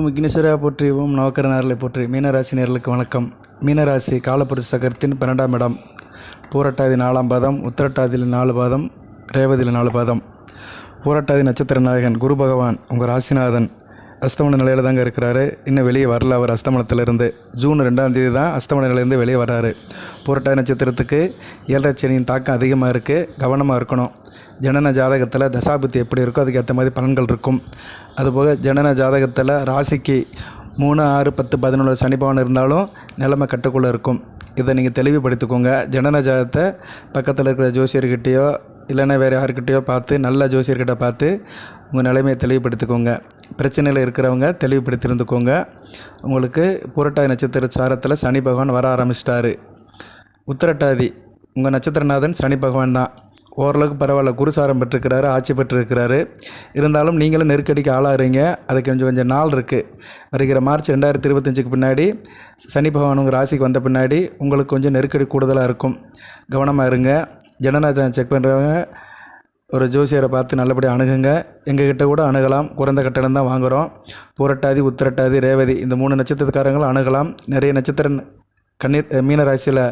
விக்னேஸ்வரா போற்றி ஓம் நவக்கர நேரலை போற்றி. மீனராசி நேர்களுக்கு வணக்கம். மீனராசி காலப்புருஷ சக்கரத்தின் பன்னெண்டாம் இடம். பூரட்டாதி நாலாம் பாதம் உத்திரட்டாதியில் நாலு பாதம் ரேவதியில் நாலு பாதம். பூரட்டாதி நட்சத்திர நாயகன் குரு பகவான் உங்கள் ராசிநாதன் அஸ்தமன நிலையில் தாங்க இருக்கிறாரு. இன்னும் வெளியே வரல அவர் அஸ்தமனத்திலிருந்து. ஜூன் ரெண்டாம் தேதி தான் அஸ்தமன நிலையிலேருந்து வெளியே வராரு பூரட்டாதி நட்சத்திரத்துக்கு ஏழரை சனியின் தாக்கம் அதிகமாக இருக்குது கவனமாக இருக்கணும். ஜனன ஜாதகத்தில் தசாபுத்தி எப்படி இருக்கோ அதுக்கு ஏற்ற மாதிரி பலன்கள் இருக்கும். அதுபோக ஜனன ஜாதகத்தில் ராசிக்கு மூணு ஆறு பத்து பதினொன்று சனிபவன் இருந்தாலும் நிலைமை கட்டுக்குள்ளே இருக்கும். இதை நீங்கள் தெளிவுபடுத்திக்கோங்க. ஜனன ஜாதகத்தை பக்கத்தில் இருக்கிற ஜோசியர்கிட்டேயோ இல்லைன்னா வேறு யாருக்கிட்டேயோ பார்த்து நல்ல ஜோசியர்கிட்ட பார்த்து உங்கள் நிலைமையை தெளிவுபடுத்திக்கோங்க. பிரச்சனையில் இருக்கிறவங்க தெளிவுபடுத்திருந்துக்கோங்க. உங்களுக்கு புரட்டாதி நட்சத்திர சாரத்தில் சனி பகவான் வர ஆரம்பிச்சிட்டாரு. உத்திரட்டாதி உங்கள் நட்சத்திரநாதன் சனி பகவான் தான். ஓரளவுக்கு பரவாயில்ல. குருசாரம் பெற்றிருக்கிறாரு ஆட்சி பெற்றிருக்கிறாரு. இருந்தாலும் நீங்களும் நெருக்கடிக்கு ஆளாகிறீங்க. அதுக்கு கொஞ்சம் கொஞ்சம் நாள் இருக்குது வருகிற மார்ச் ரெண்டாயிரத்தி இருபத்தஞ்சுக்கு பின்னாடி சனி பகவான் உங்கள் ராசிக்கு வந்த பின்னாடி உங்களுக்கு கொஞ்சம் நெருக்கடி கூடுதலாக இருக்கும். கவனமாக இருங்க. ஜனநாயகம் செக் பண்ணுறவங்க ஒரு ஜோசியரை பார்த்து நல்லபடியாக அணுகுங்க. எங்ககிட்ட கூட அணுகலாம். குறைந்த கட்டணம் தான் வாங்குகிறோம் புரட்டாதி உத்திரட்டாதி ரேவதி இந்த மூணு நட்சத்திரக்காரங்களும் அணுகலாம். நிறைய நட்சத்திர கண்ணீர் மீன ராசியில்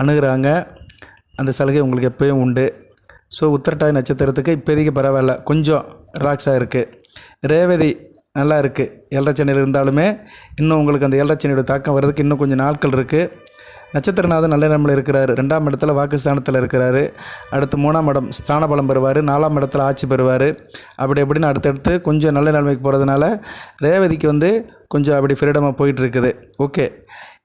அணுகிறாங்க. அந்த சலுகை உங்களுக்கு எப்பயும் உண்டு. ஸோ உத்திரட்டாதி நட்சத்திரத்துக்கு இப்போதைக்கு பரவாயில்ல. கொஞ்சம் ரிலாக்ஸாக இருக்குது ரேவதி நல்லா இருக்குது எல்ரச்சனையில் இருந்தாலுமே இன்னும் உங்களுக்கு அந்த எல்ரச்சனையோட தாக்கம் வர்றதுக்கு இன்னும் கொஞ்சம் நாட்கள் இருக்குது நட்சத்திரநாதன் நல்ல நிலமில் இருக்கிறாரு. ரெண்டாம் இடத்துல வாக்குஸ்தானத்தில் இருக்கிறாரு. அடுத்து மூணாம் இடம் ஸ்தான பலம் பெறுவார். நாலாம் இடத்துல ஆட்சி பெறுவார். அப்படி எப்படின்னு அடுத்தடுத்து கொஞ்சம் நல்ல நிலைமைக்கு போகிறதுனால ரேவதிக்கு வந்து கொஞ்சம் அப்படி ஃப்ரீடமாக போயிட்டுருக்குது ஓகே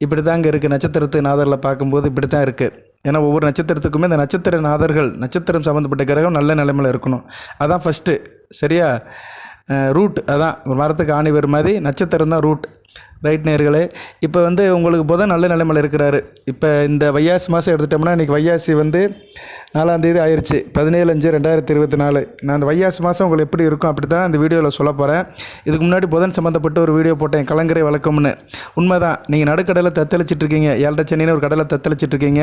இப்படி தாங்க இருக்குது நட்சத்திரத்து நாதரில் பார்க்கும்போது இப்படி தான் இருக்குது ஏன்னா ஒவ்வொரு நட்சத்திரத்துக்குமே இந்த நட்சத்திர நாதர்கள் நட்சத்திரம் சம்மந்தப்பட்ட கிரகம் நல்ல நிலைமையில் இருக்கணும். அதான் ஃபஸ்ட்டு சரியா? ரூட் அதான் ஒரு மரத்துக்கு ஆணி வரும் மாதிரி நட்சத்திரம் தான் ரூட் ரைட் நேர்களே. இப்போ வந்து உங்களுக்கு புதன் நல்ல நிலைமையில் இருக்கிறாரு. இப்போ இந்த வையாசி மாதம் எடுத்துட்டோம்னா இன்றைக்கி வையாசி வந்து நாலாந்தேதி ஆயிடுச்சு பதினேழு அஞ்சு ரெண்டாயிரத்தி இருபத்தி நாலு நான் அந்த வையாசி மாதம் உங்களுக்கு எப்படி இருக்கும் அப்படி தான் இந்த வீடியோவில் சொல்ல போகிறேன் இதுக்கு முன்னாடி புதன் சம்மந்தப்பட்ட ஒரு வீடியோ போட்டேன். கலங்கரை வழக்கம்னு. உண்மை தான் நீங்கள் நடுக்கடலை தத்தளிச்சிட்ருக்கீங்க ஏழரை சென்னைன்னு ஒரு கடலை தத்தளிச்சிட்டு இருக்கீங்க.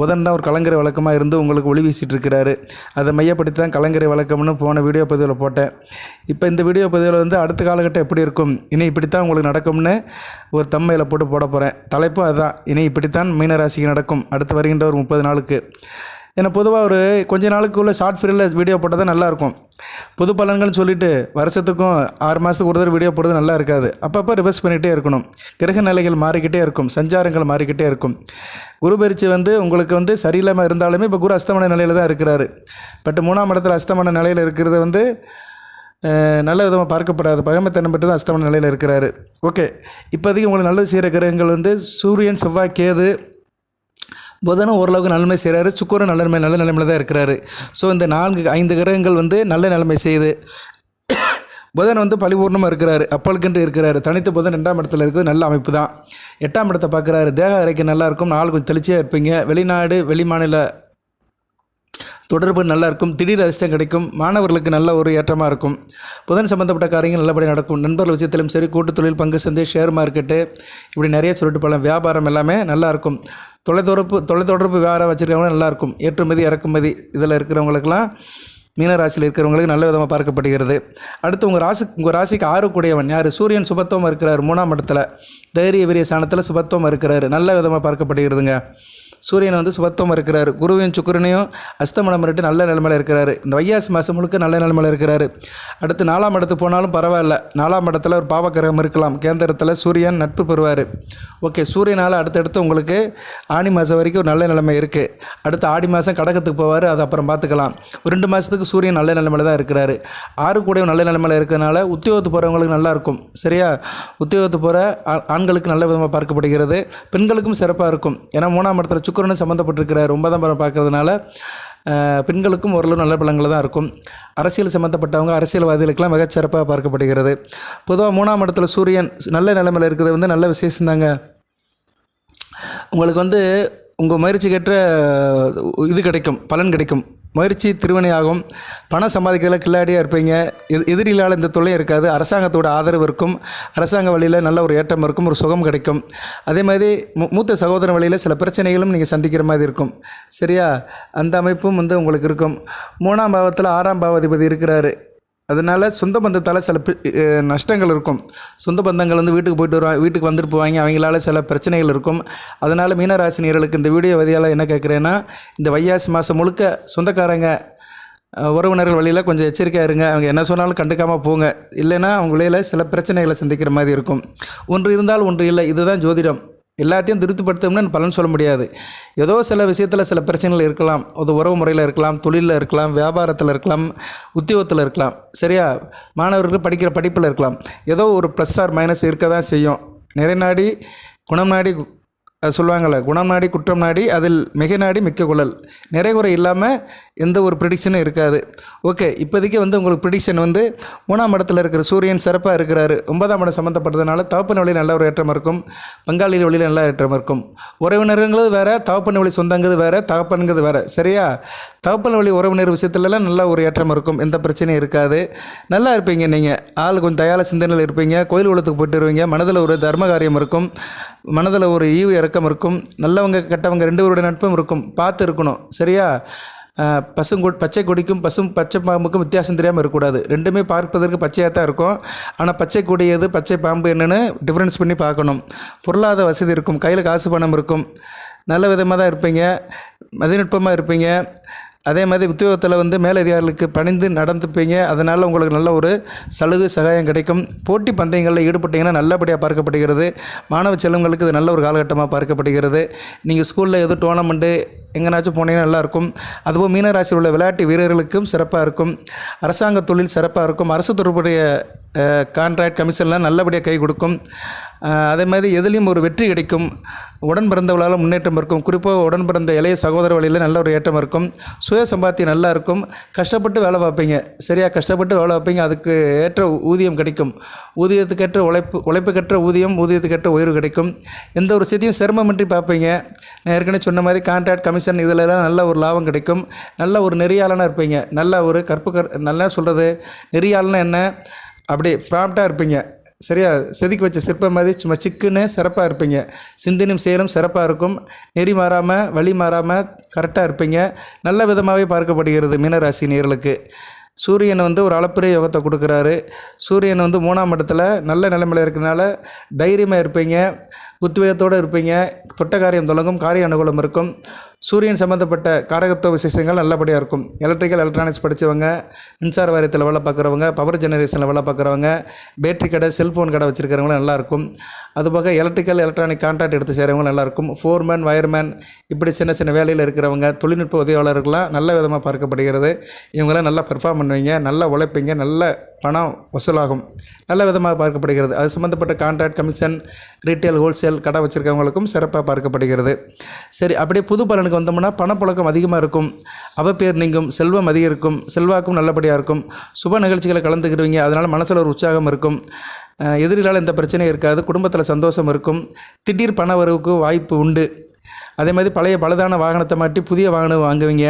புதன் தான் ஒரு கலங்கரை வழக்கமாக இருந்து உங்களுக்கு ஒளி வீசிட்டு இருக்கிறாரு. அதை மையப்படுத்தி தான் கலங்கரை வழக்கம்னு போன வீடியோ பதிவில் போட்டேன். இப்போ இந்த வீடியோ பதிவில் வந்து அடுத்த காலகட்டம் எப்படி இருக்கும்? இனி இப்படி தான் உங்களுக்கு நடக்கும்னு ஒரு தம்மையில் போட்டு போட போகிறேன் தலைப்பும் அதுதான். இனி இப்படித்தான் மீனராசிக்கு நடக்கும். அடுத்து வருகின்ற ஒரு முப்பது நாளுக்கு. ஏன்னா பொதுவாக ஒரு கொஞ்ச நாளுக்குள்ள ஷார்ட் ஃபிரில் வீடியோ போட்டால் தான் நல்லாயிருக்கும் பொது பலன்கள்னு சொல்லிட்டு வருஷத்துக்கும் ஆறு மாதத்துக்கு ஒரு தடவை வீடியோ போடுறது நல்லா இருக்காது. அப்பப்போ ரிவர்ஸ் பண்ணிகிட்டே இருக்கணும். கிரக நிலைகள் மாறிக்கிட்டே இருக்கும். சஞ்சாரங்கள் மாறிக்கிட்டே இருக்கும். குரு பயிற்சி வந்து உங்களுக்கு வந்து சரியில்லாமல் இருந்தாலுமே இப்போ குரு அஸ்தமன நிலையில் தான் இருக்கிறாரு. பட் மூணாம் இடத்துல அஸ்தமன நிலையில் இருக்கிறது வந்து நல்ல விதமாக பார்க்கப்படாது பகமத்தனம் பெற்று தான் அஸ்தமன நிலையில் இருக்கிறாரு. ஓகே இப்போதைக்கு உங்களுக்கு நல்லது செய்கிற கிரகங்கள் வந்து சூரியன் செவ்வாய் கேது புதனும் ஓரளவுக்கு நன்மை செய்கிறாரு சுக்கரன் நல்ல நிலைமை நல்ல நிலைமையில் தான் இருக்கிறாரு. ஸோ இந்த நான்கு ஐந்து கிரகங்கள் வந்து நல்ல நிலைமை செய்யுது. புதன் வந்து பரிபூர்ணமாக இருக்கிறாரு அப்பளுக்கென்று இருக்கிறாரு. தனித்து புதன் ரெண்டாம் இடத்துல இருக்கிறது நல்ல அமைப்பு தான். எட்டாம் இடத்தை பார்க்குறாரு. தேக அறைக்கு நல்லா இருக்கும் நாள் கொஞ்சம் தெளிச்சியாக இருப்பீங்க. வெளிநாடு வெளி மாநில தொடர்பு நல்லா இருக்கும் திடீர் அதிர்ஷ்டம் கிடைக்கும் மாணவர்களுக்கு நல்ல ஒரு ஏற்றமாக இருக்கும். புதன் சம்பந்தப்பட்ட காரியங்கள் நல்லபடியாக நடக்கும். நண்பர்கள் விஷயத்திலும் சரி கூட்டு தொழில் பங்கு சந்தை ஷேர் மார்க்கெட்டு இப்படி நிறைய சொல்லிட்டு போகலாம் வியாபாரம் எல்லாமே நல்லாயிருக்கும். தொலைத்தொடர்பு தொலைத்தொடர்பு வியாபாரம் வச்சுருக்கவங்க நல்லாயிருக்கும். ஏற்றுமதி இறக்குமதி இதில் இருக்கிறவங்களுக்கெல்லாம் மீனராசியில் இருக்கிறவங்களுக்கு நல்ல விதமாக பார்க்கப்படுகிறது. அடுத்து உங்கள் ராசி உங்கள் ராசிக்கு ஆறக்கூடியவன் யார்? சூரியன் சுபத்துவம் இருக்கிறார் மூணாம் இடத்துல. தைரிய வீரிய ஸ்தானத்தில் சுபத்துவம் இருக்கிறார். நல்ல விதமாக பார்க்கப்படுகிறதுங்க. சூரியன் வந்து சுபத்துவம் இருக்கிறாரு. குருவையும் சுக்கிரனையும் அஸ்தமனம் பண்ணிட்டு நல்ல நிலைமையில் இருக்கிறாரு. இந்த வையாசி மாதம் முழுக்க நல்ல நிலைமையில் இருக்கிறாரு. அடுத்து நாலாம் இடத்து போனாலும் பரவாயில்ல. நாலாம் இடத்துல ஒரு பாவக்கிரகம் இருக்கலாம். கேந்திரத்தில் சூரியன் நட்பு பெறுவார். ஓகே சூரியனால் அடுத்தடுத்து உங்களுக்கு ஆனி மாதம் வரைக்கும் ஒரு நல்ல நிலைமை இருக்குது அடுத்து ஆடி மாதம் கடகத்துக்கு போவார். அது அப்புறம் பார்த்துக்கலாம். ஒரு ரெண்டு மாதத்துக்கு சூரியன் நல்ல நிலைமையில் தான் இருக்கிறாரு. ஆறு கூடயும் நல்ல நிலைமையில் இருக்கிறதுனால உத்தியோகத்து போகிறவங்களுக்கு நல்லா இருக்கும். சரியா? உத்தியோகத்து போகிற ஆண்களுக்கு நல்ல விதமாக பார்க்கப்படுகிறது. பெண்களுக்கும் சிறப்பாக இருக்கும். ஏன்னா மூணாம் இடத்துல சுக்கரனும் சம்மந்தப்பட்டிருக்கிற ஒன்பதாம் படம் பார்க்கறதுனால பெண்களுக்கும் ஓரளவு நல்ல பலங்கள் தான் இருக்கும். அரசியல் சம்மந்தப்பட்டவங்க அரசியல்வாதிகளுக்கெல்லாம் மிகச்சிறப்பாக பார்க்கப்படுகிறது. பொதுவாக மூணாம் இடத்துல சூரியன் நல்ல நிலைமையில் இருக்கிறது வந்து நல்ல விசேஷந்தாங்க உங்களுக்கு வந்து உங்கள் முயற்சிக்கேற்ற இது கிடைக்கும் பலன் கிடைக்கும். முயற்சி திருவினையாகும். பணம் சம்பாதிக்கிறதுல கில்லாடியாக இருப்பீங்க. எது இந்த தொல்லையும் இருக்காது. அரசாங்கத்தோட ஆதரவு இருக்கும். அரசாங்க வழியில் நல்ல ஒரு ஏற்றம் இருக்கும். ஒரு சுகம் கிடைக்கும். அதே மாதிரி மூ மூத்த சகோதர வழியில் சில பிரச்சனைகளும் நீங்கள் சந்திக்கிற மாதிரி இருக்கும். சரியா? அந்த அமைப்பும் வந்து உங்களுக்கு இருக்கும். மூணாம் பாவத்தில் ஆறாம் பாவாதிபதி இருக்கிறாரு. அதனால் சொந்த பந்தத்தால் சில பி- நஷ்டங்கள் இருக்கும். சொந்த பந்தங்கள் வந்து வீட்டுக்கு போயிட்டு வருவாங்க வீட்டுக்கு வந்துட்டு போவாங்க. அவங்களால சில பிரச்சனைகள் இருக்கும். அதனால் மீனராசினியர்களுக்கு இந்த வீடியோ வதியால் என்ன கேட்குறேன்னா இந்த வையாசி மாதம் முழுக்க சொந்தக்காரங்க உறவினர்கள் வழியில் கொஞ்சம் எச்சரிக்கையாக இருங்க. அவங்க என்ன சொன்னாலும் கண்டுக்காமல் போங்க. இல்லைன்னா அவங்களையில சில பிரச்சனைகளை சந்திக்கிற மாதிரி இருக்கும். ஒன்று இருந்தால் ஒன்று இல்லை. இதுதான் ஜோதிடம். எல்லாத்தையும் திருப்திப்படுத்தணும்னு பலன் சொல்ல முடியாது. ஏதோ சில விஷயத்தில் சில பிரச்சனைகள் இருக்கலாம். அது உறவு முறையில் இருக்கலாம் தொழிலில் இருக்கலாம் வியாபாரத்தில் இருக்கலாம் உத்தியோகத்தில் இருக்கலாம். சரியா? மாணவர்கள் படிக்கிற படிப்பில் இருக்கலாம். ஏதோ ஒரு ப்ளஸ் ஆர் மைனஸ் இருக்க தான் செய்யும். நிறை நாடி குணம் நாடி சொல்லுவாங்கள்ல குணம் நாடி குற்றம் நாடி அதில் மிக நாடி மிக்க குழல். நிறைகுறை இல்லாமல் எந்த ஒரு ப்ரிடிக்ஷனும் இருக்காது. ஓகே இப்போதைக்கு வந்து உங்களுக்கு ப்ரிடிக்ஷன் வந்து மூணாம் இடத்துல இருக்கிற சூரியன் சிறப்பாக இருக்கிறாரு. ஒன்பதாம் இடம் சம்மந்தப்பட்டதுனால தவப்பன் வழியில் நல்ல ஒரு ஏற்றம் இருக்கும். பங்காளிகள் வழியில் நல்ல ஏற்றம் இருக்கும். உறவினருங்கிறது வேறு தவப்பன் வழி சொந்தங்கிறது வேறு தகப்பனுங்கிறது வேறு. சரியா? தகப்பன் வழி உறவினர் விஷயத்துலலாம் நல்ல ஒரு ஏற்றம் இருக்கும். எந்த பிரச்சனையும் இருக்காது. நல்லா இருப்பீங்க நீங்கள் ஆள் கொஞ்சம் தயால சிந்தனையில் இருப்பீங்க. கோயில் குளத்துக்கு போயிட்டு வருவீங்க. மனதில் ஒரு தர்ம காரியம் இருக்கும். மனதில் ஒரு ஈவு இறக்கம் இருக்கும். நல்லவங்க கெட்டவங்க ரெண்டு பேருடைய நட்பும் இருக்கும். பார்த்து இருக்கணும். சரியா? ஆஹ் பசுங்கொ பச்சை கொடிக்கும் பசும் பச்சை பாம்புக்கும் வித்தியாசம் தெரியாமல் இருக்கக்கூடாது. ரெண்டுமே பார்ப்பதற்கு பச்சையாக தான் இருக்கும். ஆனால் பச்சை கொடி எது பச்சை பாம்பு என்னென்னு டிஃப்ரென்ஸ் பண்ணி பார்க்கணும். பொருளாதார வசதி இருக்கும். கையில் காசு பணம் இருக்கும். நல்ல விதமாக தான் இருப்பீங்க. மதிநுட்பமாக இருப்பீங்க. அதே மாதிரி உத்தியோகத்தில் வந்து மேலதிகாரிகளுக்கு பணிந்து நடந்துப்பீங்க. அதனால் உங்களுக்கு நல்ல ஒரு சலுகை சகாயம் கிடைக்கும். போட்டி பந்தயங்களில் ஈடுபட்டீங்கன்னா நல்லபடியாக பார்க்கப்படுகிறது. மாணவ செல்வங்களுக்கு இது நல்ல ஒரு காலகட்டமாக பார்க்கப்படுகிறது. நீங்கள் ஸ்கூலில் எதுவும் டோர்னமெண்ட்டு எங்கேனாச்சும் போனீங்கன்னா நல்லாயிருக்கும். அதுபோல் மீனராசியில் உள்ள விளையாட்டு வீரர்களுக்கும் சிறப்பாக இருக்கும். அரசாங்க தொழில் சிறப்பாக இருக்கும். அரசு தொடர்புடைய கான்ட்ராக்ட் கமிஷன்லாம் நல்லபடியாக கை கொடுக்கும். அதே மாதிரி எதுலேயும் ஒரு வெற்றி கிடைக்கும். உடன் பிறந்தவளால் முன்னேற்றம் இருக்கும். குறிப்பாக உடன் பிறந்த இளைய சகோதர வழியில் நல்ல ஒரு ஏற்றம் இருக்கும். சுய சம்பாத்தியம் நல்லா இருக்கும். கஷ்டப்பட்டு வேலை பார்ப்பீங்க. சரியாக கஷ்டப்பட்டு வேலை பார்ப்பீங்க. அதுக்கு ஏற்ற ஊதியம் கிடைக்கும். ஊதியத்துக்கேற்ற உழைப்பு உழைப்புக்கேற்ற ஊதியம் ஊதியத்துக்கேற்ற உயர்வு கிடைக்கும். எந்த ஒரு விஷயத்தையும் சிரமமின்றி பார்ப்பீங்க. நான் ஏற்கனவே சொன்ன மாதிரி கான்ட்ராக்ட் கமிஷன் இதிலெல்லாம் நல்ல ஒரு லாபம் கிடைக்கும். நல்ல ஒரு நெறியாளனாக இருப்பீங்க. நல்ல ஒரு கற்பு கற் நல்லா சொல்கிறது நெறியாளனா என்ன? அப்படியே ப்ராம்ப்டாக இருப்பீங்க. சரியா? செதுக்கி வச்ச சிற்பம் மாதிரி சும்மா சிக்குன்னு சிறப்பாக இருப்பீங்க. சிந்தனையும் செயலும் சிறப்பாக இருக்கும். நெறி மாறாமல் வழி மாறாமல் கரெக்டாக இருப்பீங்க. நல்ல விதமாகவே பார்க்கப்படுகிறது மீனராசி நேர்களுக்கு. சூரியன் வந்து ஒரு அளப்பரிய யோகத்தை கொடுக்குறாரு. சூரியன் வந்து மூணாம் இடத்துல நல்ல நிலைமையில் இருக்கிறனால தைரியமாக இருப்பீங்க. உத்வேகத்தோடு இருப்பீங்க. தொட்ட காரியம் தொடங்கும். காரிய அனுகூலம் இருக்கும். சூரியன் சம்மந்தப்பட்ட காரகத்துவ விசேஷங்கள் நல்லபடியாக இருக்கும். எலக்ட்ரிக்கல் எலக்ட்ரானிக்ஸ் படித்தவங்க மின்சார வாரியத்தில் வேலை பார்க்குறவங்க பவர் ஜெனரேஷனில் வேலை பார்க்குறவங்க பேட்டரி கடை செல்ஃபோன் கடை வச்சுருக்கிறவங்களும் நல்லாயிருக்கும் அதுபோக எலக்ட்ரிக்கல் எலக்ட்ரானிக் கான்ட்ராக்ட் எடுத்து செய்கிறவங்களும் நல்லாயிருக்கும் ஃபோர்மேன் வயர்மேன் இப்படி சின்ன சின்ன வேலையில் இருக்கிறவங்க தொழில்நுட்ப உதவியாளர்கள்லாம் நல்ல விதமாக பார்க்கப்படுகிறது. இவங்களாம் நல்லா பெர்ஃபார்ம் பண்ணுவீங்க நல்லா உழைப்பீங்க நல்ல பணம் வசூலாகும். நல்ல விதமாக பார்க்கப்படுகிறது. அது சம்மந்தப்பட்ட கான்ட்ராக்ட் கமிஷன் ரீட்டைல் ஹோல்சேல் கடை வச்சுருக்கவங்களுக்கும் சிறப்பாக பார்க்கப்படுகிறது. சரி அப்படியே புது பலனுக்கு வந்தோம்னா பணப்புழக்கம் அதிகமாக இருக்கும். அவப்பேர் நீங்கும் செல்வம் அதிகரிக்கும் செல்வாக்கும் நல்லபடியாக இருக்கும். சுப நிகழ்ச்சிகளை கலந்துக்கிடுவீங்க அதனால் மனசில் ஒரு உற்சாகம் இருக்கும். எதிரிகளால் எந்த பிரச்சனையும் இருக்காது குடும்பத்தில் சந்தோஷம் இருக்கும். திடீர் பண வரவுக்கு வாய்ப்பு உண்டு. அதே மாதிரி பழைய பழுதான வாகனத்தை மாட்டி புதிய வாகனம் வாங்குவீங்க.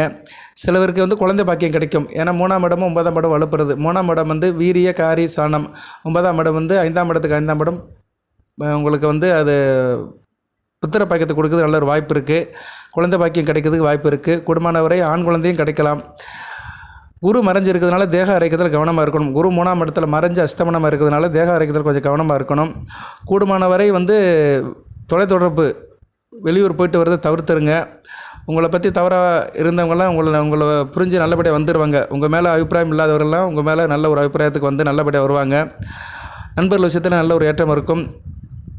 சிலவருக்கு வந்து குழந்தை பாக்கியம் கிடைக்கும். ஏன்னா மூணாம் இடமும் ஒன்பதாம் இடம் வலுப்புறது. மூணாம் இடம் வந்து வீரிய காரி சாணம். ஒன்பதாம் இடம் வந்து ஐந்தாம் இடத்துக்கு ஐந்தாம் இடம் உங்களுக்கு வந்து அது புத்திர பாக்கியத்தை கொடுக்குறது நல்ல ஒரு வாய்ப்பு இருக்குது குழந்தை பாக்கியம் கிடைக்கிறதுக்கு வாய்ப்பு இருக்குது குடும்பமானவரை ஆண் குழந்தையும் கிடைக்கலாம். குரு மறைஞ்சு இருக்கிறதுனால தேக ஆரோக்கியத்தில் கவனமாக இருக்கணும். குரு மூணாம் இடத்துல மறைஞ்சு அஸ்தமனமாக இருக்கிறதுனால தேக ஆரோக்கியத்தில் கொஞ்சம் கவனமாக இருக்கணும். கூடுமானவரை வந்து தொலைத்தொடர்பு வெளியூர் போயிட்டு வரதை தவிர்த்துருங்க. உங்களை பற்றி தவறாக இருந்தவங்கலாம் உங்களை உங்களை புரிஞ்சு நல்லபடியாக வந்துடுவாங்க உங்கள் மேலே அபிப்பிராயம் இல்லாதவர்கள்லாம் உங்கள் மேலே நல்ல ஒரு அபிப்பிராயத்துக்கு வந்து நல்லபடியாக வருவாங்க. நண்பர்கள் விஷயத்தில் நல்ல ஒரு ஏற்றம் இருக்கும்.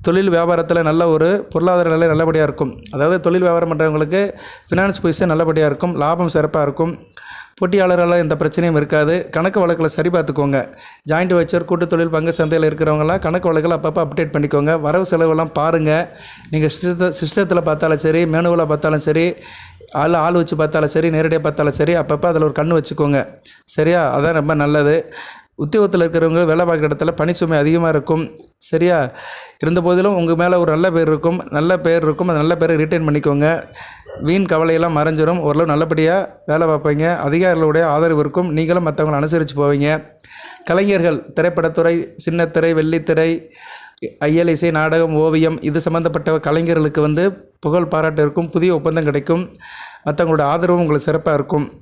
தொழில் வியாபாரத்தில் நல்ல ஒரு பொருளாதார நிலை நல்லபடியாக இருக்கும். அதாவது தொழில் வியாபாரம் பண்ணுறவங்களுக்கு ஃபினான்ஸ் பொசிஷன் நல்லபடியாக இருக்கும். லாபம் சிறப்பாக இருக்கும். போட்டியாளரால் எந்த பிரச்சனையும் இருக்காது. கணக்கு வழக்கில் சரி பார்த்துக்கோங்க. ஜாயிண்ட் வச்சர் கூட்டு தொழில் பங்கு சந்தையில் இருக்கிறவங்களாம் கணக்கு வழக்கில் அப்பப்போ அப்டேட் பண்ணிக்கோங்க. வரவு செலவெல்லாம் பாருங்கள் நீங்கள் சிஸ்டத்தை சிஸ்டத்தில் பார்த்தாலும் சரி மேனுவலாக பார்த்தாலும் சரி ஆள் ஆள் வச்சு பார்த்தாலும் சரி நேரடியாக பார்த்தாலும் சரி அப்பப்போ அதில் ஒரு கண் வச்சுக்கோங்க. சரியா? அதான் ரொம்ப நல்லது. உத்தியோகத்தில் இருக்கிறவங்க வேலை பார்க்குற இடத்துல பணிச்சுமை அதிகமாக இருக்கும். சரியா? இருந்த போதிலும் உங்கள் மேலே ஒரு நல்ல பேர் இருக்கும். நல்ல பேர் இருக்கும். அந்த நல்ல பேரை ரிட்டைன் பண்ணிக்கோங்க. வீண் கவலையெல்லாம் மறைஞ்சிரும். ஓரளவு நல்லபடியாக வேலை பார்ப்பீங்க. அதிகாரிகளுடைய ஆதரவு இருக்கும். நீங்களும் மற்றவங்களை அனுசரித்து போவீங்க. கலைஞர்கள் திரைப்படத்துறை சின்னத்திரை வெள்ளித்திரை ஐயல் இசை நாடகம் ஓவியம் இது சம்மந்தப்பட்ட கலைஞர்களுக்கு வந்து புகழ் பாராட்டு இருக்கும். புதிய ஒப்பந்தம் கிடைக்கும். மற்றவங்களோட ஆதரவும் உங்களுக்கு சிறப்பாக இருக்கும்.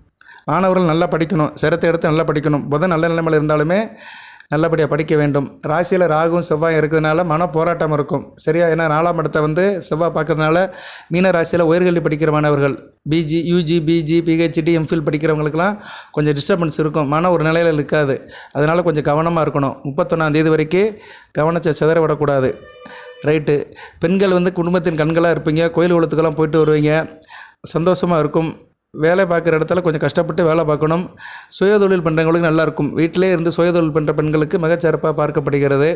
மாணவர்கள் நல்லா படிக்கணும் சிரத்தை எடுத்து நல்லா படிக்கணும். புதன் நல்ல நிலைமையில் இருந்தாலுமே நல்லபடியாக படிக்க வேண்டும். ராசியில் ராகுவும் செவ்வாயும் இருக்கிறதுனால மன போராட்டம் இருக்கும். சரியா? ஏன்னா நாலாம் இடத்தை வந்து செவ்வாய் பார்க்கறதுனால மீன ராசியில் உயர்கல்வி படிக்கிற மாணவர்கள் PG UG PG PhD MPhil படிக்கிறவங்களுக்குலாம் கொஞ்சம் டிஸ்டர்பன்ஸ் இருக்கும். மன ஒரு நிலையில் இருக்காது. அதனால் கொஞ்சம் கவனமாக இருக்கணும். முப்பத்தொன்னாம் தேதி வரைக்கும் கவனத்தை சிதற விடக்கூடாது. ரைட்டு பெண்கள் வந்து குடும்பத்தின் கண்களாக இருப்பீங்க. கோயில் குளத்துக்கெல்லாம் போயிட்டு வருவீங்க. சந்தோஷமாக இருக்கும். வேலை பார்க்குற இடத்துல கொஞ்சம் கஷ்டப்பட்டு வேலை பார்க்கணும். சுயதொழில் பண்ணுறவங்களுக்கு நல்லாயிருக்கும். வீட்டிலே இருந்து சுயதொழில் பண்ணுற பெண்களுக்கு மிகச்சிறப்பாக பார்க்கப்படுகிறது.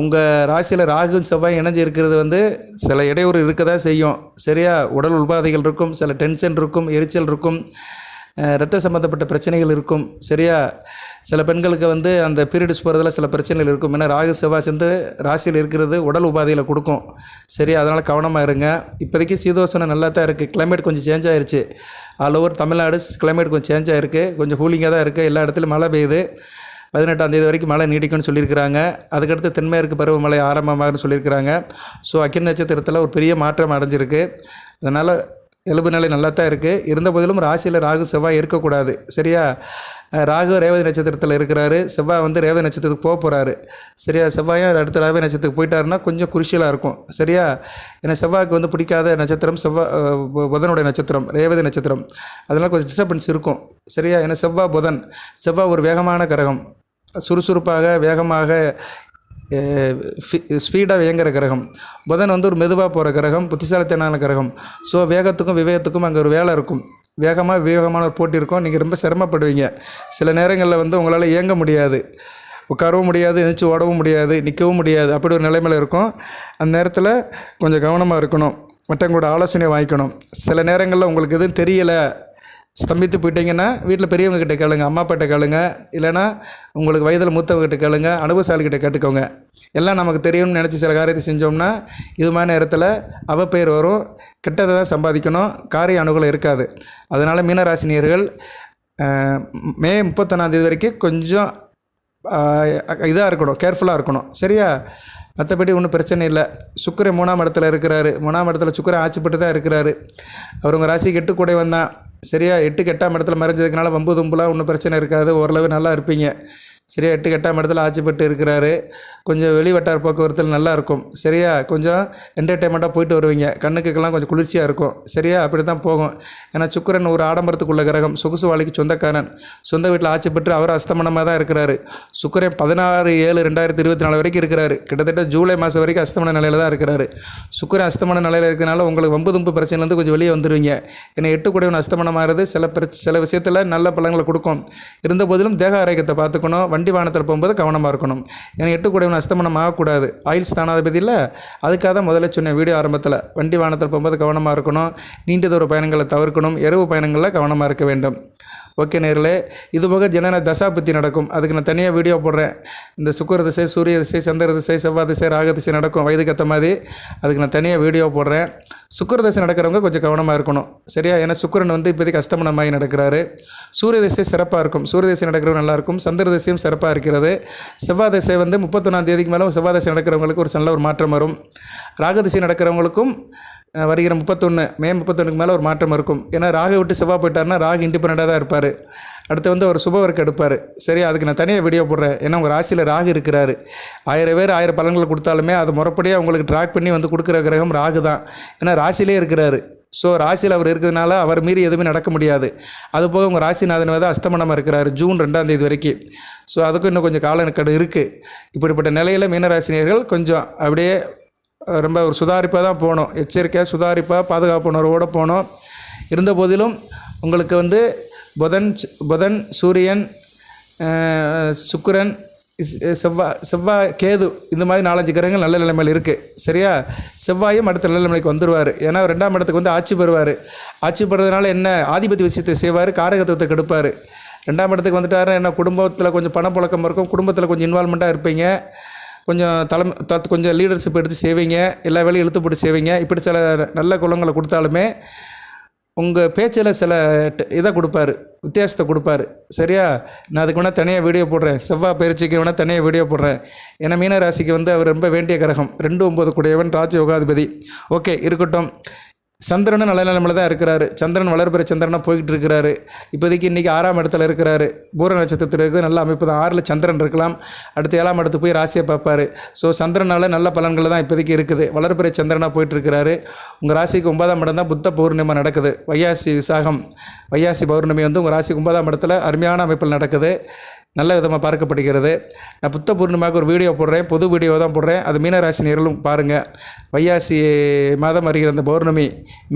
உங்கள் ராசியில் ராகு செவ்வாய் இணைஞ்சு இருக்கிறது வந்து சில இடையூறு இருக்க தான் செய்யும். சரியா உடல் உபாதைகள் இருக்கும் சில டென்ஷன் இருக்கும் எரிச்சல் இருக்கும். ரத்த சம்மந்தப்பட்ட பிரச்சனைகள் இருக்கும். சரியா? சில பெண்களுக்கு வந்து அந்த பீரியட்ஸ் போகிறதுல சில பிரச்சனைகள் இருக்கும். ஏன்னா ராகு செவ்வாய் சேர்ந்து ராசியில் இருக்கிறது உடல் உபாதையில் கொடுக்கும். சரியா? அதனால் கவனமாக இருங்க. இப்போதைக்கு சீதோஷணம் நல்லா தான் இருக்குது கிளைமேட் கொஞ்சம் சேஞ்ச் ஆகிருச்சு ஆல் ஓவர் தமிழ்நாடு கிளைமேட் கொஞ்சம் சேஞ்ச் ஆகிருக்கு கொஞ்சம் கூலிங்காக தான் இருக்குது எல்லா இடத்துலையும் மழை பெய்யுது. பதினெட்டாம் தேதி வரைக்கும் மழை நீடிக்கும்னு சொல்லியிருக்கிறாங்க. அதுக்கடுத்து தென்மேற்கு பருவமழை ஆரம்பமாகனு சொல்லியிருக்கிறாங்க. ஸோ அக்கிர நட்சத்திரத்தில் ஒரு பெரிய மாற்றம் அடைஞ்சிருக்கு. அதனால் இயல்பு நிலை நல்லா தான் இருக்குது இருந்த போதிலும் ராசியில் ராகு செவ்வாய் இருக்கக்கூடாது. சரியா? ராகு ரேவதி நட்சத்திரத்தில் இருக்கிறாரு. செவ்வாய் வந்து ரேவதி நட்சத்திரத்துக்கு போக போகிறாரு சரியா? செவ்வாயும் அடுத்த ரேவதி நட்சத்திரத்துக்கு போயிட்டாருன்னா கொஞ்சம் குருஷியலாக இருக்கும். சரியா? ஏன்னா செவ்வாய்க்கு வந்து பிடிக்காத நட்சத்திரம் செவ்வாய் புதனுடைய நட்சத்திரம் ரேவதி நட்சத்திரம். அதனால் கொஞ்சம் டிஸ்டர்பன்ஸ் இருக்கும். சரியா? ஏன்னா செவ்வாய் புதன். செவ்வாய் ஒரு வேகமான கிரகம். சுறுசுறுப்பாக வேகமாக ஸ்பீடாக இயங்குகிற கிரகம். புதன் வந்து ஒரு மெதுவாக போகிற கிரகம் புத்திசாலித்தனான கிரகம். ஸோ வேகத்துக்கும் விவேகத்துக்கும் அங்கே ஒரு வேலை இருக்கும். வேகமாக விவேகமான ஒரு போட்டி இருக்கும். நீங்கள் ரொம்ப சிரமப்படுவீங்க. சில நேரங்களில் வந்து உங்களால் இயங்க முடியாது. உட்காரவும் முடியாது எந்திரிச்சு ஓடவும் முடியாது நிற்கவும் முடியாது. அப்படி ஒரு நிலைமையில் இருக்கும். அந்த நேரத்தில் கொஞ்சம் கவனமாக இருக்கணும். மற்றவங்களோட ஆலோசனை வாங்கிக்கணும். சில நேரங்களில் உங்களுக்கு எதுவும் தெரியலை. ஸ்தம்பித்து போயிட்டீங்கன்னா வீட்டில் பெரியவங்க கிட்ட கேளுங்க அம்மா அப்பாட்ட கேளுங்க இல்லைன்னா உங்களுக்கு வயதில் மூத்தவங்க கிட்ட கேளுங்க அனுபவசாலிகிட்ட கேட்டுக்கோங்க. எல்லாம் நமக்கு தெரியும்னு நினச்சி சில காரியத்தை செஞ்சோம்னா இது மாதிரி நேரத்தில் அவப்பெயர் வரும் கெட்டதை தான் சம்பாதிக்கணும் காரிய அனுகூலம் இருக்காது. அதனால் மீனராசினியர்கள் மே முப்பத்தொன்னாந்தேதி வரைக்கும் கொஞ்சம் இதாக இருக்கணும் கேர்ஃபுல்லாக இருக்கணும். சரியா? மற்றபடி ஒன்றும் பிரச்சனை இல்லை. சுக்கரை மூணாம் இடத்துல இருக்கிறாரு. மூணாம் இடத்துல சுக்கிரன் ஆட்சிப்பட்டு தான் இருக்கிறாரு. அவர் உங்கள் ராசி கெட்டு கூட வந்தான். சரியா எட்டுக்கு எட்டாம் இடத்துல மறைஞ்சதுக்குனால வம்பு தும்புலாம் ஒன்றும் பிரச்சனை இருக்காது. ஓரளவு நல்லா இருப்பீங்க. சரியா எட்டு எட்டாம் இடத்துல பெற்று இருக்கிறாரு. கொஞ்சம் வெளிவட்டார போக்குவரத்தில் நல்லாயிருக்கும் சரியா? கொஞ்சம் என்டர்டைன்மெண்ட்டாக போயிட்டு வருவீங்க. கண்ணுக்குக்கெல்லாம் கொஞ்சம் குளிர்ச்சியாக இருக்கும். சரியா? அப்படி தான் போகும். ஏன்னா சுக்கரன் ஒரு ஆடம்பரத்துக்குள்ள கிரகம். சொகுசு வாழிக்கு சொந்தக்காரன். சொந்த வீட்டில் ஆட்சி பெற்று அவர் அஸ்தமனமாக தான் இருக்கிறாரு. சுக்கரன் பதினாறு ஏழு ரெண்டாயிரத்தி இருபத்தி நாலு வரைக்கும் இருக்கிறாரு. கிட்டத்தட்ட ஜூலை மாதம் வரைக்கும் அஸ்தமன நிலையில் தான் இருக்கிறாரு. சுக்கரன் அஸ்தமன நிலையில் இருக்கிறனால உங்களுக்கு வம்பு தும்பு பிரச்சனைலேருந்து கொஞ்சம் வெளியே வந்துடுவீங்க ஏன்னா எட்டு கூடவன் அஸ்தமனமாகிறது. சில பிரச்ச சில விஷயத்தில் நல்ல பழங்களை கொடுக்கும். இருந்த போதிலும் தேக ஆரோக்கியத்தை பார்த்துக்கணும். வண்டி வாகனத்தில் போகும்போது கவனமாக இருக்கணும். ஏன்னா எட்டு கூடவன் அஸ்தமனம் ஆகக்கூடாது. ஆயில் ஸ்தானாதிபதி இல்லை. அதுக்காக தான் முதல்ல சொன்னேன் வீடியோ ஆரம்பத்தில். வண்டி வாகனத்தில் போகும்போது கவனமாக இருக்கணும். நீண்ட தூர பயணங்களை தவிர்க்கணும். இரவு பயணங்களில் கவனமாக இருக்க வேண்டும். ஓகே நேர்களே இது போக ஜனன தசாபுத்தி நடக்கும். அதுக்கு நான் தனியாக வீடியோ போடுறேன். இந்த சுக்கர திசை சூரிய திசை சந்திர திசை செவ்வாய் திசை ராக திசை நடக்கும். வயதுக்கு மாதிரி அதுக்கு நான் தனியாக வீடியோ போடுறேன். சுக்கர தசை நடக்கிறவங்க கொஞ்சம் கவனமாக இருக்கணும். சரியா? ஏன்னா சுக்கிரன் வந்து இப்போதைக்கு அஸ்தமனமாகி நடக்கிறாரு. சூரிய தசை சிறப்பாக இருக்கும். சூரிய தசை நடக்கிறவங்க நல்லாயிருக்கும் சந்திர திசையும் சிறப்பாக இருக்கிறது. செவ்வாய் தசை வந்து முப்பத்தொன்னாம் தேதிக்கு மேலே செவ்வாய் தசை நடக்கிறவங்களுக்கு ஒரு நல்ல ஒரு மாற்றம் வரும். ராகதிசை நடக்கிறவங்களுக்கும் வருகிற முப்பத்தொன்று மே முப்பத்தொன்றுக்கு மேலே ஒரு மாற்றம் இருக்கும். ஏன்னா ராகு விட்டு செவ்வாய் போயிட்டாருன்னா ராகு இண்டிபெண்ட்டாக தான் இருப்பார். அடுத்து வந்து அவர் சுபவர்க்கு எடுப்பார். சரி அதுக்கு நான் தனியாக வீடியோ போடுறேன். ஏன்னா உங்கள் ராசியில் ராகு இருக்கிறாரு. ஆயிரம் பேர் ஆயிரம் பலன்களை கொடுத்தாலுமே அது முறைப்படியாக உங்களுக்கு ட்ராக் பண்ணி வந்து கொடுக்குற கிரகம் ராகு தான். ஏன்னா ராசியிலே இருக்கிறாரு. ஸோ ராசியில் அவர் இருக்கிறதுனால அவர் மீறி எதுவுமே நடக்க முடியாது. அது போக உங்கள் ராசிநாதன் வந்து அஸ்தமனமாக இருக்கிறாரு ஜூன் ரெண்டாம் தேதி வரைக்கும் ஸோ அதுக்கும் இன்னும் கொஞ்சம் காலக்கடு இருக்குது இப்படிப்பட்ட நிலையில் மீனராசினியர்கள் கொஞ்சம் அப்படியே ரொம்ப ஒரு சுதாரிப்பாக தான் போகணும் எச்சரிக்கையாக சுதாரிப்பாக பாதுகாப்பு உணர்வோடு போகணும் இருந்த போதிலும் உங்களுக்கு வந்து புதன் சு- புதன் சூரியன் சுக்கரன் சுக்கிரன் செவ்வாய் செவ்வாய் கேது இந்த மாதிரி நாலஞ்சு கிரகங்கள் நல்ல நிலைமையில் இருக்குது சரியா? செவ்வாயும் அடுத்த நல்ல நிலைமைக்கு வந்துடுவார் ஏன்னா அவர் ரெண்டாம் இடத்துக்கு வந்து ஆட்சி பெறுவார். ஆட்சி பெறுறதுனால என்ன? ஆதிபத்தி விஷயத்தை செய்வார் காரகத்துவத்தை கெடுப்பார். ரெண்டாம் இடத்துக்கு வந்துட்டார் என்ன? குடும்பத்தில் கொஞ்சம் பணப்புழக்கம் இருக்கும். குடும்பத்தில் கொஞ்சம் இன்வால்மெண்ட்டாக இருப்பீங்க. கொஞ்சம் தலைமை தத் கொஞ்சம் லீடர்ஷிப் எடுத்து செய்வீங்க. எல்லா வேலையும் இழுத்து போட்டு செய்வீங்க. இப்படி சில நல்ல குலங்களை கொடுத்தாலுமே உங்கள் பேச்சில் சில இதை கொடுப்பாரு. வித்தியாசத்தை கொடுப்பாரு. சரியா? நான் அதுக்கு வேணால் தனியாக வீடியோ போடுறேன். செவ்வாய் பயிற்சிக்கு வேணால் தனியாக வீடியோ போடுறேன். ஏன்னா மீனராசிக்கு வந்து அவர் ரொம்ப வேண்டிய கிரகம். ரெண்டு ஒம்பது கூடியவன் ராஜ யோகாதிபதி ஓகே இருக்கட்டும். சந்திரனும் நல்ல நிலமில் தான் இருக்கிறாரு. சந்திரன் வளர்பிற சந்திரனாக போய்கிட்டு இருக்கிறாரு. இப்போதைக்கு இன்றைக்கி ஆறாம் இடத்துல இருக்கிறாரு. பூர நட்சத்திரத்தில் இருக்குது நல்ல அமைப்பு தான். ஆறில் சந்திரன் இருக்கலாம். அடுத்து ஏழாம் இடத்து போய் ராசியை பார்ப்பார். ஸோ சந்திரனால் நல்ல பலன்கள் தான் இப்போதைக்கு இருக்குது. வளர்பிற சந்திரனாக போயிட்டுருக்கிறாரு உங்கள் ராசிக்கு ஒன்பதாம் இடம் தான் புத்த பௌர்ணமி நடக்குது. வையாசி விசாகம். வையாசி பௌர்ணமி வந்து உங்கள் ராசிக்கு ஒன்பதாம் இடத்துல அருமையான அமைப்பில் நடக்குது. நல்ல விதமாக பார்க்கப்படுகிறது. நான் புத்த பூர்ணிமாவுக்கு ஒரு வீடியோ போடுறேன். பொது வீடியோ தான் போடுறேன். அது மீனராசி நேர்களும் பாருங்கள் வையாசி மாதம் வருகிற அந்த பௌர்ணமி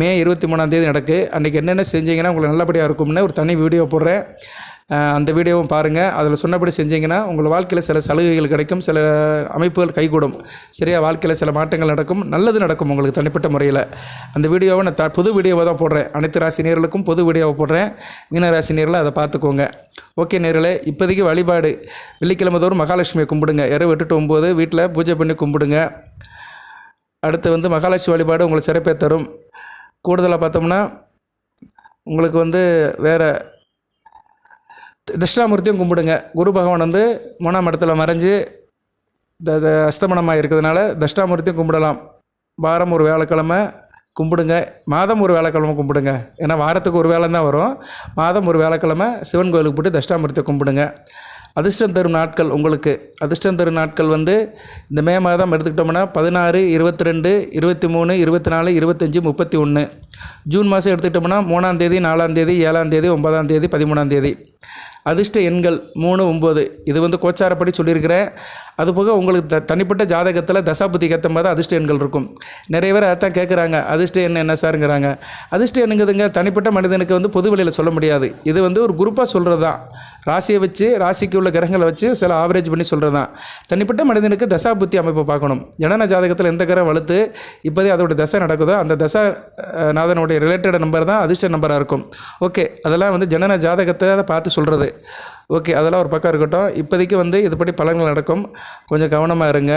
மே இருபத்தி மூணாம் தேதி நடக்கு. அன்றைக்கி என்னென்ன செஞ்சீங்கன்னா உங்களுக்கு நல்லபடியாக இருக்கும்னு ஒரு தனி வீடியோ போடுறேன். அந்த வீடியோவும் பாருங்கள் அதில் சொன்னபடி செஞ்சீங்கன்னா உங்கள் வாழ்க்கையில் சில சலுகைகள் கிடைக்கும் சில அமைப்புகள் கைகூடும். சரியாக வாழ்க்கையில் சில மாற்றங்கள் நடக்கும் நல்லது நடக்கும் உங்களுக்கு தனிப்பட்ட முறையில். அந்த வீடியோவை நான் த புது வீடியோவை தான் போடுறேன். அனைத்து ராசினியர்களுக்கும் புது வீடியோவை போடுறேன். மீன ராசினியர்களை அதை பார்த்துக்கோங்க. ஓகே நேர்களே இப்போதைக்கு வழிபாடு. வெள்ளிக்கிழமை தோறும் மகாலட்சுமியை கும்பிடுங்க. இரவு எட்டு ஒம்போது ஒம்பது வீட்டில் பூஜை பண்ணி கும்பிடுங்க. அடுத்து வந்து மகாலட்சுமி வழிபாடு உங்களுக்கு சிறப்பே தரும். கூடுதலாக பார்த்தோம்னா உங்களுக்கு வந்து வேறு தட்சிணாமூர்த்தியும் கும்பிடுங்க. குரு பகவான் வந்து மூணாம் இடத்துல மறைஞ்சு த த அஸ்தமனமாக இருக்கிறதுனால தட்சிணாமூர்த்தியும் கும்பிடலாம். வாரம் ஒரு வேலைக்கிழமை கும்பிடுங்க. மாதம் ஒரு வேலைக்கிழமை கும்பிடுங்க. ஏன்னா வாரத்துக்கு ஒரு வேலை தான் வரும். மாதம் ஒரு வேலைக்கிழமை சிவன் கோயிலுக்கு போட்டு தட்சிணாமூர்த்தியை கும்பிடுங்க. அதிர்ஷ்டம் தரும் நாட்கள் உங்களுக்கு. அதிர்ஷ்டம் தரும் நாட்கள் வந்து இந்த மே மாதம் எடுத்துக்கிட்டோம்னா பதினாறு இருபத்தி ரெண்டு இருபத்தி மூணு இருபத்தி நாலு இருபத்தஞ்சி முப்பத்தி ஒன்று ஜூன் மாதம் எடுத்துக்கிட்டோம்னா மூணாம் தேதி நாலாம் தேதி ஏழாம் தேதி ஒன்பதாம் தேதி பதிமூணாம் தேதி. அதிர்ஷ்ட எண்கள் மூணு ஒம்பது இது வந்து கோச்சாரப்படி சொல்லியிருக்கிறேன் அதுபோக உங்களுக்கு த தனிப்பட்ட ஜாதகத்தில் தசாபுத்திக்கு ஏற்ற மாதிரி அதிர்ஷ்ட எண்கள் இருக்கும். நிறைய பேர் அதான் கேட்குறாங்க அதிர்ஷ்ட எண் என்ன சாருங்கிறாங்க. அதிர்ஷ்ட எண்ணுங்கிறதுங்க தனிப்பட்ட மனிதனுக்கு வந்து பொது வெளியில் சொல்ல முடியாது. இது வந்து ஒரு குரூப்பாக சொல்கிறது தான் ராசியை வச்சு ராசிக்கு உள்ள கிரகங்களை வச்சு சில ஆவரேஜ் பண்ணி சொல்கிறது தான் தனிப்பட்ட மனிதனுக்கு தசா புத்தி அமைப்பை பார்க்கணும். ஜனன ஜாதகத்தில் எந்த கிரகம் வலுத்து இப்போதே அதோட தசை நடக்குதோ அந்த தசா நாதனுடைய ரிலேட்டட் நம்பர் தான் அதிர்ஷ்ட நம்பராக இருக்கும். ஓகே அதெல்லாம் வந்து ஜனன ஜாதகத்தை அதை பார்த்து சொல்கிறது ஓகே அதெல்லாம் ஒரு பக்கம் இருக்கட்டும். இப்போதைக்கு வந்து இதுபடி பலன்கள் நடக்கும். கொஞ்சம் கவனமாக இருங்க.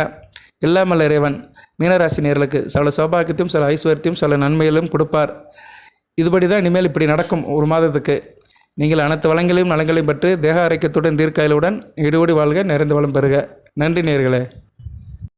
இல்லாமல் இறைவன். மீனராசி நேர்களுக்கு சில சௌபாகியத்தையும் சில ஐஸ்வர்யத்தையும் சில நன்மைகளும் கொடுப்பார். இதுபடி தான் இனிமேல் இப்படி நடக்கும் ஒரு மாதத்துக்கு. நீங்கள் அனைத்து வளங்களையும் நலங்களையும் பெற்று தேக ஆரோக்கியத்துடன் தீர்க்காயலுடன் இடுபடி வாழ்க நிறைந்த வளம் பெறுக. நன்றி நேர்களே.